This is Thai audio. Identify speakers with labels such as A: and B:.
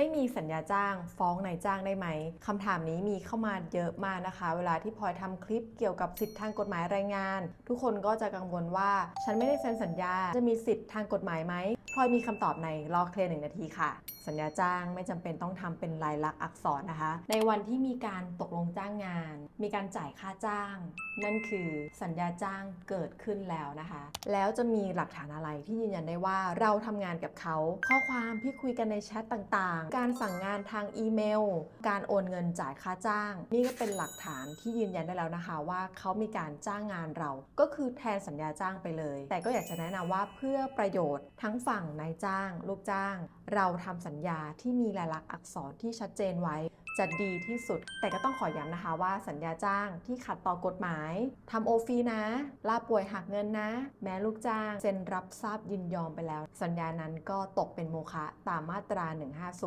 A: ไม่มีสัญญาจ้าง ฟ้องนายจ้างได้ไหมคำถามนี้มีเข้ามาเยอะมากนะคะ เวลาที่พลอยทำคลิปเกี่ยวกับสิทธิทางกฎหมายแรงงาน ทุกคนก็จะกังวลว่า ฉันไม่ได้เซ็นสัญญาจะมีสิทธิทางกฎหมายไหมพลอยมีคำตอบในรอเคลียร์หนึ่งนาทีค่ะ สัญญาจ้างไม่จำเป็นต้องทำเป็นลายลักษณ์อักษรนะคะ ในวันที่มีการตกลงจ้างงาน มีการจ่ายค่าจ้าง นั่นคือสัญญาจ้างเกิดขึ้นแล้วนะคะ แล้วจะมีหลักฐานอะไรที่ยืนยันได้ว่าเราทำงานกับเขา ข้อความที่คุยกันในแชทต่างการสั่งงานทางอีเมล การโอนเงินจ่ายค่าจ้าง นี่ก็เป็นหลักฐานที่ยืนยันได้แล้วนะคะว่าเขามีการจ้างงานเรา ก็คือแทนสัญญาจ้างไปเลย แต่ก็อยากจะแนะนำว่าเพื่อประโยชน์ทั้งฝั่งนายจ้าง ลูกจ้าง เราทำสัญญาที่มีลายลักษณ์อักษรที่ชัดเจนไว้จะดีที่สุด แต่ก็ต้องขอย้ำนะคะว่าสัญญาจ้างที่ขัดต่อกฎหมายทำโอฟีนะ ลาป่วยหักเงินนะ แม้ลูกจ้างเซ็นรับทราบยินยอมไปแล้ว สัญญานั้นก็ตกเป็นโมฆะตามมาตรา 150